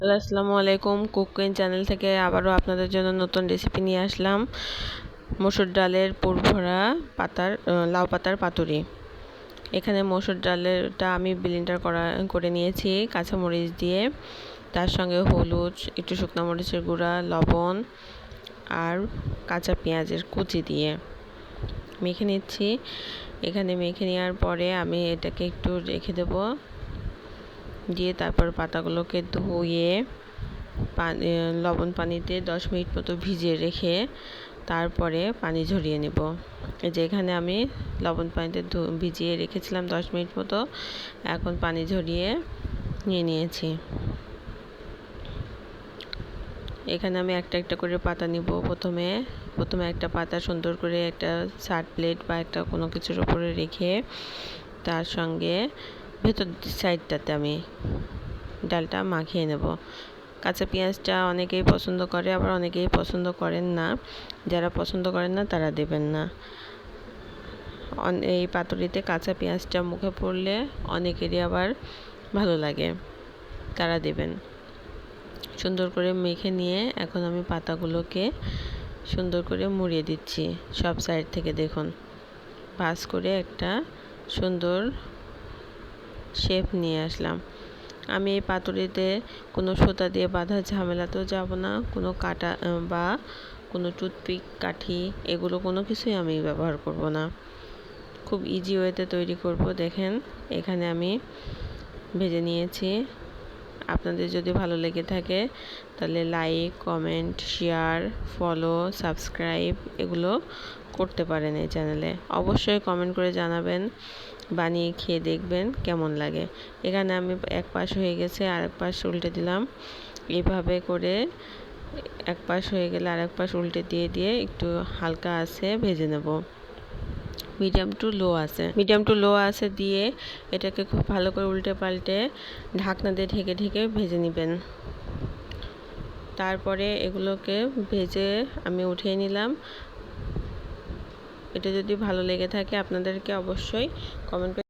আসসালামু আলাইকুম। Cooking channel থেকে আবারও আপনাদের জন্য নতুন রেসিপি নিয়ে আসলাম। মসুর ডালের পুরভরা পাতার লাউ পাতার পাতুরি। এখানে মসুর ডালেরটা আমি ব্লিন্ডার করা, করে নিয়েছি কাঁচামরিচ দিয়ে। তার সঙ্গে হলুদ, একটু শুকনো মরিচের গুঁড়া, লবণ আর কাঁচা পেঁয়াজের কুচি দিয়ে মেখে নিচ্ছি। এখানে মেখে নেওয়ার পরে আমি এটাকে একটু রেখে দেবো। দিয়ে তারপর পাতাগুলোকে ধুয়ে পানি লবণ পানিতে দশ মিনিট মতো ভিজিয়ে রেখে তারপরে পানি ঝরিয়ে নেব। এই যে এখানে আমি লবণ পানিতে ভিজিয়ে রেখেছিলাম দশ মিনিট মতো। এখন পানি ঝরিয়ে নিয়ে নিয়েছি। এখানে আমি একটা একটা করে পাতা নিব। প্রথমে প্রথমে একটা পাতা সুন্দর করে একটা শার্ট প্লেট বা একটা কোনো কিছুর উপরে রেখে তার সঙ্গে ভেতর সাইডটাতে আমি ডালটা মাখিয়ে নেব। কাঁচা পেঁয়াজটা অনেকেই পছন্দ করে, আবার অনেকেই পছন্দ করেন না। যারা পছন্দ করেন না, তারা দেবেন না। এই পাতুরিতে কাঁচা পেঁয়াজটা মুখে পড়লে অনেকেরই আবার ভালো লাগে, তারা দেবেন। সুন্দর করে মেখে নিয়ে এখন আমি পাতাগুলোকে সুন্দর করে মুড়িয়ে দিচ্ছি সব সাইড থেকে, দেখুন। ভাজ করে একটা সুন্দর শেপ নিয়ে আসলাম। আমি এই পাতুরিতে কোনো সুতা দিয়ে বাঁধা ঝামেলাতেও যাব না, কোনো কাটা বা কোনো টুথপিক, কাঠি এগুলো কোনো কিছুই আমি ব্যবহার করব না। খুব ইজি ওয়েতে তৈরি করব, দেখেন। এখানে আমি ভেজে নিয়েছি আপনাদের যদি ভালো লেগে থাকে, তাহলে like comment share follow subscribe এগুলো করতে পারেন এই চ্যানেলে অবশ্যই কমেন্ট করে জানাবেন, বানিয়ে খেয়ে দেখবেন কেমন লাগে। এখানে আমি এক পাশ হয়ে গেছে আর এক পাশ উল্টে দিলাম। এইভাবে করে এক পাশ হয়ে গেলে আর এক পাশ উল্টে দিয়ে দিয়ে একটু হালকা আছে, ভেজে নেব। মিডিয়াম টু লো আছে। মিডিয়াম টু লো আছে দিয়ে এটাকে খুব ভালো করে উল্টে পাল্টে ঢাকনা দিয়ে ঢেকে ঢেকে ভেজে নেবেন। তারপরে এগুলোকে ভেজে আমি উঠিয়ে নিলাম। এটা যদি ভালো লেগে থাকে আপনাদেরকে অবশ্যই কমেন্ট